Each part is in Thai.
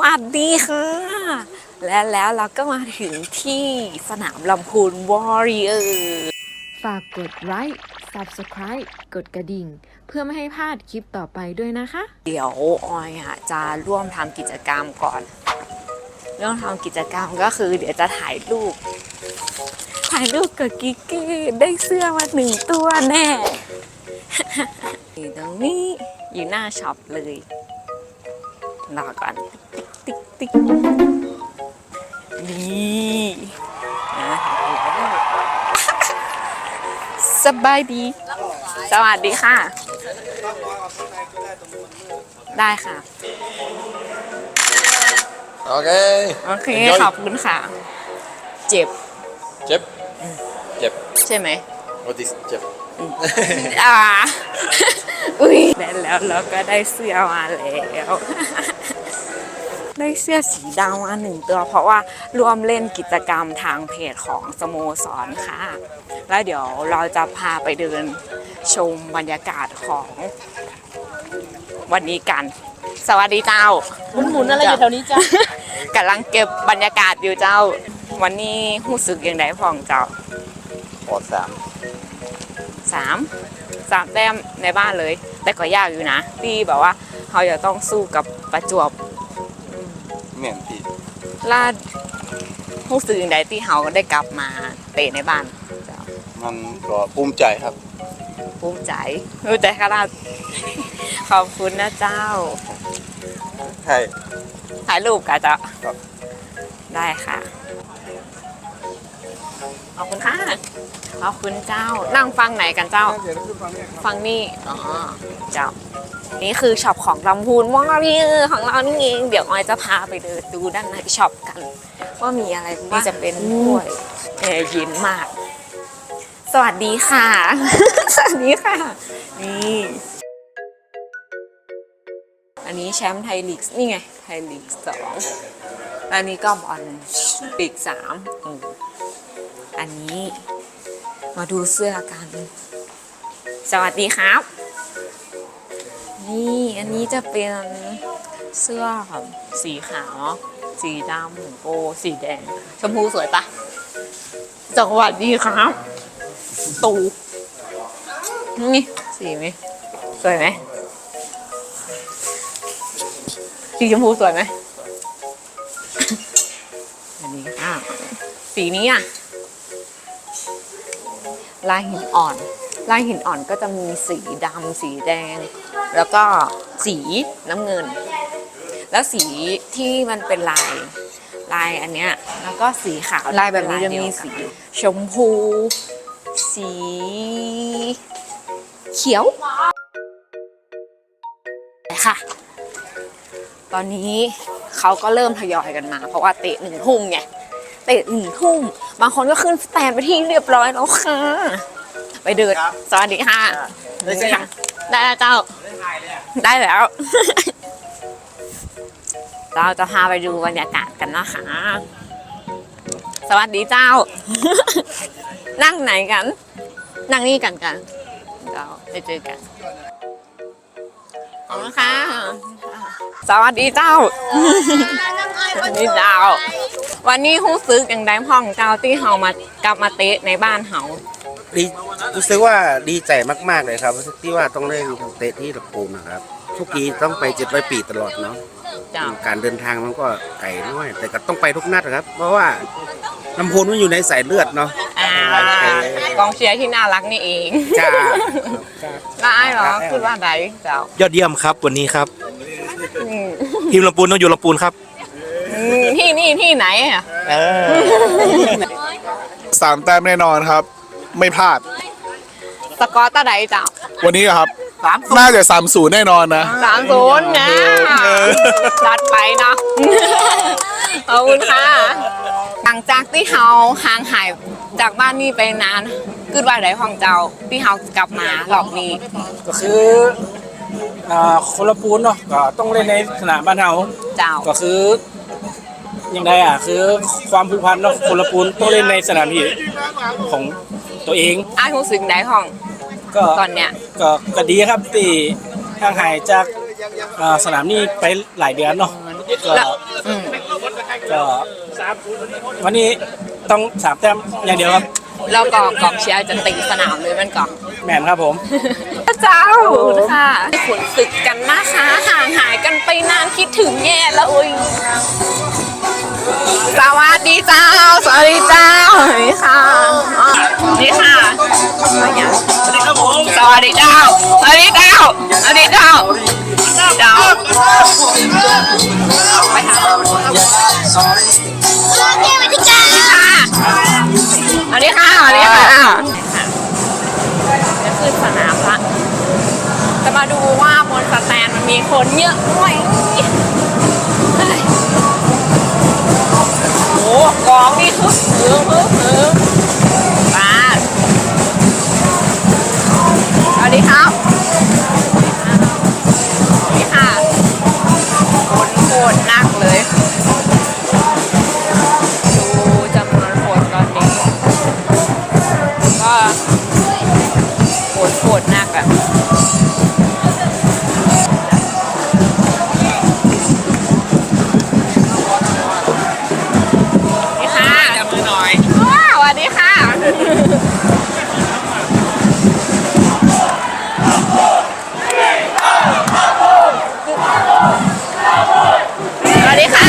วัสดีค่ะ และแล้วเราก็มาถึงที่สนามลำพูนวอริเออร์ฝากกดไลค์ Subscribe กดกระดิ่ง เพื่อไม่ให้พลาดคลิปต่อไปด้วยนะคะ เดี๋ยวออยอะจะร่วมทำกิจกรรมก่อน เรื่องทำกิจกรรมก็คือเดี๋ยวจะถ่ายรูป ถ่ายรูปกับกิกกี้ได้เสื้อมาหนึ่งตัวแน่อยู่ตรงนี้อยู่หน้าช็อปเลย รอก่อนติ๊กติ๊กติ๊กนี่นะสบายดี สวัสดีค่ะ ได้ค่ะ โอเค โอเค Enjoy ขอบคุณค่ะ เจ็บ เจ็บ เจ็บ ใช่ไหม what is เจ็บ อ่า อุ้ยแล้วแล้วเราก็ได้เสื้อมาแล้ว ได้เสื้อสีดำมาหนึ่งตัว เพราะว่าร่วมเล่นกิจกรรมทางเพจของสโมสรค่ะ แล้วเดี๋ยวเราจะพาไปเดินชมบรรยากาศของวันนี้กัน สวัสดีเจ้าหมุนหมุนๆอะไรอยู่แถวนี้จ้ะกำลังเก็บบรรยากาศอยู่เจ้า วันนี้รู้สึกยังไงพ่องเจ้าปอดสามสามสามแต้มในบ้านเลย แต่ก็ยากอยู่นะ ที่แบบว่าเขาจะต้องสู้กับประจวบ เหมือนพี่ลาดรู้สึกยังไงที่เขาได้กลับมาเตะในบ้านเจ้ามันก็ภูมิใจครับ ภูมิใจภูมิใจขนาดขอบคุณนะเจ้า ใช่ ถ่ายรูปกันเจ้าครับ ได้ค่ะ ขอบคุณค่ะ ขอบคุณเจ้า นั่งฟังไหนกันเจ้า ฟังนี่ อ๋อ เจ้า นี่คือช็อปของลำพูนวอริเออร์ของเรานี่เองเดี๋ยวออยจะพาไปเดินดูด้านในช็อปกัน ว่ามีอะไรบ้างนี่จะเป็นถ้วยแอร์เย็นมาก สวัสดีค่ะ สวัสดีค่ะ นี่อันนี้แชมป์ไทยลีกนี่ไง ไทยลีกสองอันนี้ก็บอลลีกสามอืมอันนี้มาดูเสื้อกัน สวัสดีครับ นี่อันนี้จะเป็นเสื้อแบบสีขาวสีดำโอสีแดง ชมพูสวยปะสวัสดีครับ ตูนี่สีไหมสวยไหมสีชมพูสวยไหมอันนี้อะสีนี้อะลายหินอ่อน ลายหินอ่อนก็จะมีสีดำสีแดง แล้วก็สีน้ำเงิน แล้วสีที่มันเป็นลายลายอันเนี้ยแล้วก็สีขาวลายแบบนี้จะมีสีชมพู สี เขียวค่ะ ตอนนี้เขาก็เริ่มทยอยกันมา เพราะว่าเตะหนึ่งทุ่มไงเตะหนึ่งทุ่มบางคนก็ขึ้นสแตนไปที่เรียบร้อยแล้วค่ะ ไปเดินสวัสดีค่ะได้ค่ะได้แล้วเจ้า ได้แล้ว เราจะพาไปดูบรรยากาศกันนะคะ สวัสดีเจ้า นั่งไหนกัน นั่งนี่กันกัน เราไปเจอกันขอบคุณค่ะ สวัสดีเจ้า สวัสดีเจ้า วันนี้รู้สึกอย่างไดพ่องเจ้าที่เฮามา กลับมาเตะในบ้านเฮา ดีรู้สึกว่าดีใจมาก ๆ เลยครับที่ว่าต้องเล่นเตะที่ลำพูนนะครับ ทุกทีต้องไปเจ็ดร้อยปีตลอดเนาะเจ้าการเดินทางมันก็ไกลน้อย แต่ก็ต้องไปทุกนัดนะครับ เพราะว่าลำพูนมันอยู่ในสายเลือดเนาะอ่ากองเชียร์ที่น่ารักนี่เองจ้าได้เหรอคือว่าไดเจ้ายอดเยี่ยมครับวันนี้ครับ อืมทีมลำปูนต้องอยู่ลำปูนครับ อืมที่นี่ที่ไหนอะ สามแต้มแน่นอนครับ ไม่พลาด สกอร์ตาไดเจ้าวันนี้ครับ สามน่าจะสามศูนย์แน่นอนนะ สามศูนย์นะจัดไปเนาะ ขอบคุณค่ะ หลังจากที่เฮาห่างหายจากบ้านนี่ไปนานคือว่าไดของเจ้าที่เฮากลับมารอบนี้ ก็คืออ่าคนละปูนเนาะก็ต้องเล่นในสนามบ้านเฮาเจ้า ก็คือยังไงอะ คือความผูกพันเนาะคนละปูนต้องเล่นในสนามที่ของ ตัวเอง อ้ายรู้สึกไดของก็ตอนเนี้ย ก็ก็ดีครับที่ห่างหายจากอ่าสนามนี้ไปหลายเดือนเนาะก็แล้วอืม ก็วันนี้ต้องสามแต้มอย่างเดียวครับแล้วก็กองเชียร์จะติงสนามเลยมันก่อน แมนครับผมเจ้าค่ะขุนศึกกันนะคะห่างหายกันไปนานคิดถึงแย่แล้วอุ้ยสวัสดีเจ้า สวัสดีเจ้า วัสดีเจ้าสวัสดีเจ้าสวัสดีเจ้าเจ้าไปหาสวัสดีค่ะสวัสดีค่ะสวัสดีค่ะจะขึ้นสนามละจะมาดูว่าบนสแตนมันมีคนเยอะไหมเฮ้ยโอ้กองนี่ฮึบฮึบฮึบฮึบมา วัสดีครับ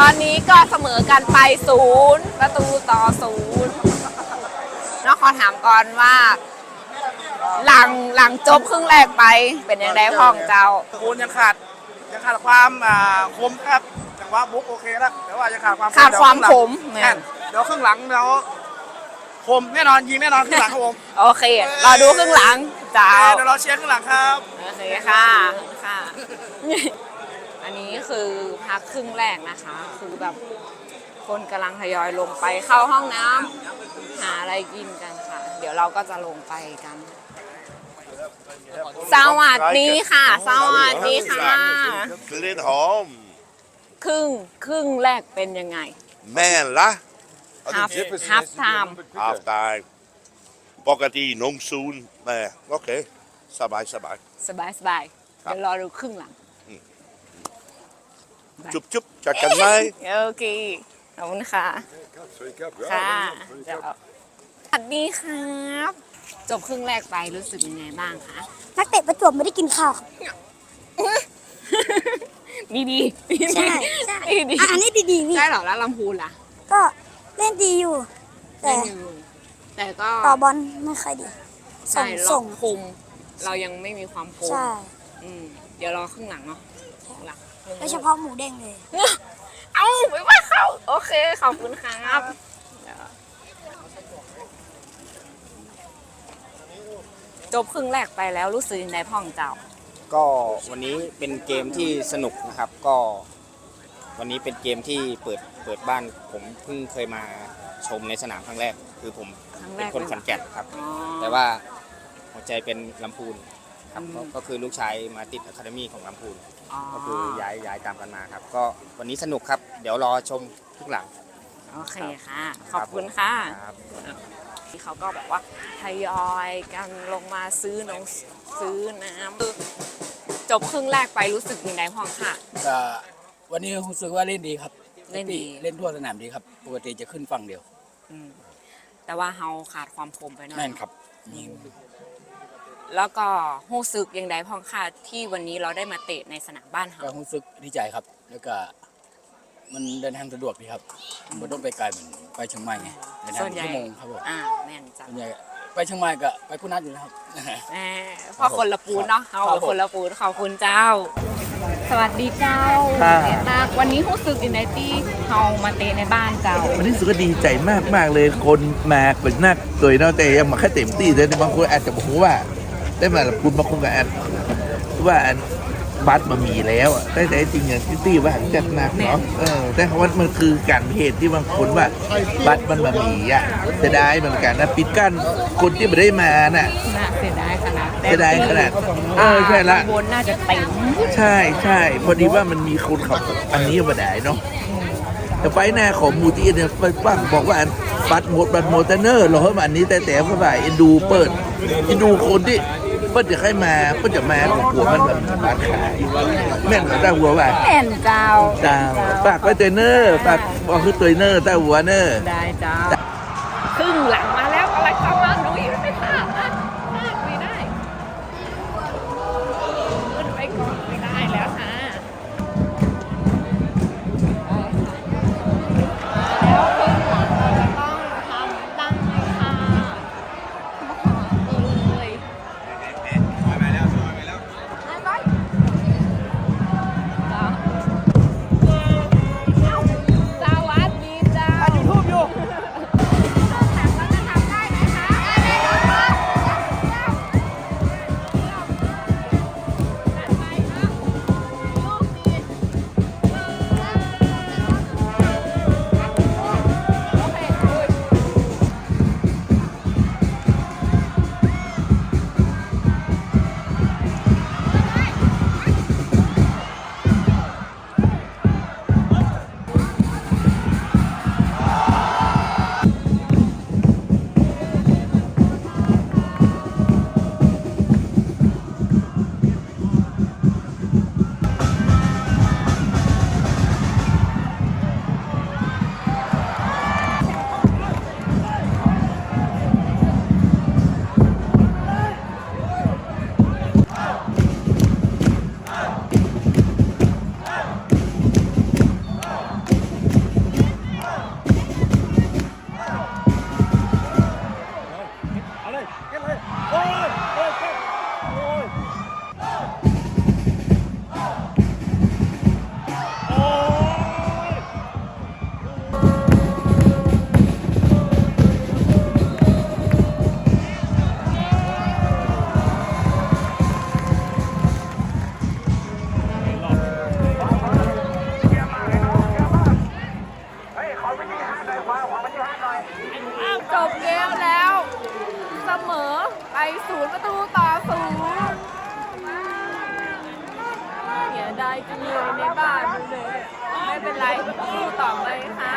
ตอนนี้ก็เสมอกันไปศูนย์ประตูต่อศูนย์น้องขอถามก่อนว่า หลังหลังจบครึ่งแรกไปเป็นยังไงพ่องเจ้าปูนยังขาดยังขาดความอ่าคมครับจังหวะบุกโอเคแล้วแต่ว่ายังขาดความขาดความขมแม่นเดี๋ยวครึ่งหลังเดี๋ยวคมแน่นอนยิงแน่นอนครึ่งหลังครับผมโอเครอดูครึ่งหลังเจ้า เดี๋ยวเราเชียร์ครึ่งหลังครับ โอเคค่ะค่ะ อันนี้คือพักครึ่งแรกนะคะ คือแบบคนกำลังทยอยลงไปเข้าห้องน้ำหาอะไรกินกันค่ะ เดี๋ยวเราก็จะลงไปกัน สวัสดีค่ะ สวัสดีค่ะ กลิ่นหอม ครึ่งครึ่งแรกเป็นยังไง แม่นละ half half time อาบตายปกตินมซูนแม่โอเค สบายสบาย สบายสบายครับเดี๋ยวรอดูครึ่งหลัง จุบจุบจัดกันไหมโอเคขอบคุณค่ะค่ะเดี๋ยวสวัสดีครับ จบครึ่งแรกไปรู้สึกยังไงบ้างคะนักเตะประจวบไม่ได้กินข้าวครับดีดีดีใช่ใช่ดีดีอะอันนี้ดีๆพี่ใช่เหรอแล้วลำพูนล่ะ ก็เล่นดีอยู่ แต่ได้อยู่แต่ก็ต่อบอลไม่ค่อยดีส่ใช่งเราส่งคมเรายังไม่มีความคมใช่อืมเดี๋ยวรอครึ่งหลังเนาะครึ่งหลัง โดยเฉพาะหมูเด้งเลย เอ้าไม่ว่าเขาโอเค ขอบคุณครับเดี๋ยวจบครึ่งแรกไปแล้วรู้สึกยังไงพ่องเจ้า ก็วันนี้เป็นเกมที่สนุกนะครับ ก็ วันนี้เป็นเกมที่เปิดเปิดบ้าน ผมเพิ่งเคยมาชมในสนามครั้งแรก คือผมครั้งแรเป็นกคนขอนแก่นครับอ๋อแต่ว่าหัวใจเป็นลำพูน ครับอืมก็ก็คือลูกชายมาติดอะคาเดมี่ของลำพูนอ๋อก็คือย้ายย้ายตามกันมาครับ ก็วันนี้สนุกครับ เดี๋ยวรอชมทุกหลัง โอเคค่ะ ขอบคุณค่ะ ครับ ที่เขาก็แบบว่าทยอยกันลงมาซื้อนงซื้อน้ำจบครึ่งแรกไปรู้สึกยังไงพ่องค่ะ ก็วันนี้รู้สึกว่าเล่นดีครับเล่นดี เล่นทั่วสนามดีครับ ปกติจะขึ้นฝั่งเดียว อืมแต่ว่าเฮาขาดความคมไปหน่อยแม่นครับ แล้วก็รู้สึกยังไงพ่องค่ะที่วันนี้เราได้มาเตะในสนามบ้านเฮาก็รู้สึกดีใจครับ แล้วก็มันเดินทางสะดวกดีครับไม่ต้องไปไกลเหมือนไปเชียงใหม่ไงเดินทางส่วนใหญ่ชั่วโมงครับผมอ่าแม่นจังส่วนใหญ่ไปเชียงใหม่ก็ไปคุณนัทอยู่นะครับ แหมเพราะคนละปูนเนาะเฮาครับผม คนละปูนขอบคุณเจ้า สวัสดีเจ้าค่ะเอตากวันนี้รู้สึกยังไงที่เฮามาเตะในบ้านเจ้า วันนี้รู้สุดก็ดีใจมากมากๆเลยคนมาเป็นนักโดยเนอกแต่ยังมาแค่เต็มที่แต่บางคนอาจจะบอกว่า ได้มาละคุณบางคนก็อาจว่าอันบัตรมันมีแล้วอะแต่แต่จริงอย่างที่ตี้ว่าจัดหนักเนาะเออแต่เขาว่ามันคือการเหตุที่บางคนว่าบัตรมันมามีอะจะได้เหมือนกันนะปิดกั้นคนที่ไม่ได้มาน่ะน่าเสียดายขนาดเสียดายขนาดเออใช่ละบนน่าจะเต็มใช่ใช่พอดีว่ามันมีคนขับอันนี้มาได้เนาะแต่ไปหน้าของมูตีเนี่ยไปฟังบอกว่าอันบัตรหมดบัตรหมดแต่เนอร์เหรออันนี้แต่แต่เพราะว่าเอ็นดูเปิดเอ็นดูคนที่ เปิ้ลจะให้มาเปิ้ลจะมาของหัวมันแบบบัตรขายแม่นกับตาหัวว่าแม่นเจ้าตาฝากไว้เตยเนอร์ฝากบอกคือเตยเนอร์ตาหัวเนอร์ได้เจ้า เสียดายจังเลยในบ้านเลยไม่เป็นไรสู้ต่อไปค่ะ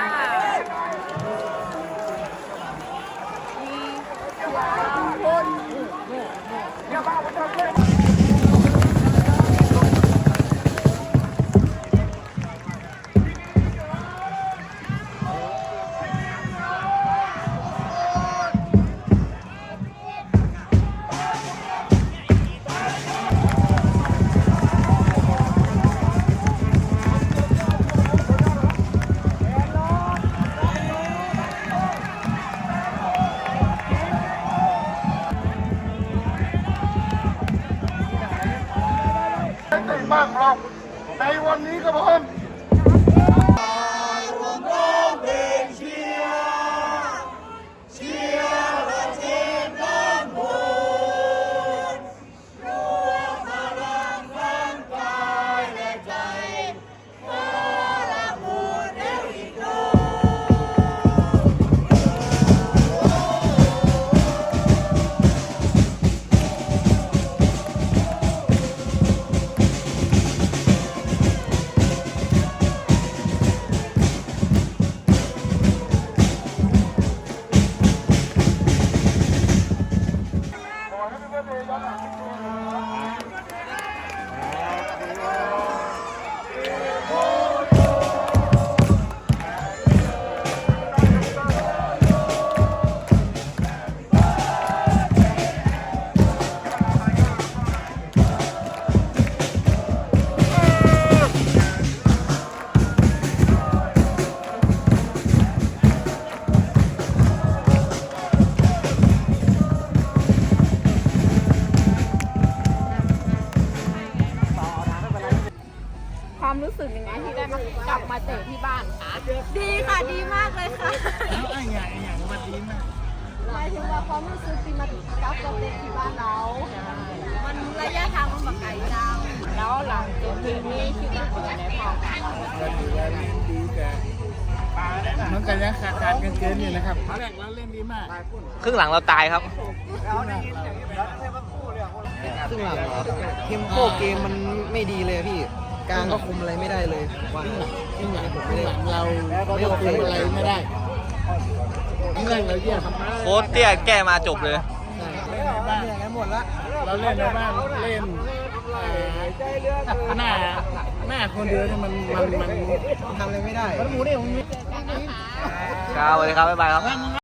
มันก็ยังขาดขาดเกินๆอยู่นะครับแรกเราเล่นดีมากครึ่งหลังเราตายครับครึ่งหลังเหรอเทมโปเกมมันไม่ดีเลยพี่กลางก็คุมอะไรไม่ได้เลยว่าครึ่งหลังครึ่งหลังเราไม่คุมอะไรไม่ได้ครึ่งหลังเราแย่ทำมาโค้ชเตี้ยแก้มาจบเลยเหนื่อยกันหมดละเราเล่นในบ้านเล่นเอ่อหน้าหน้าคนเดียวเนี่ยมันมันมันทำอะไรไม่ได้ ครับสวัสดีครับบ๊ายบายครับ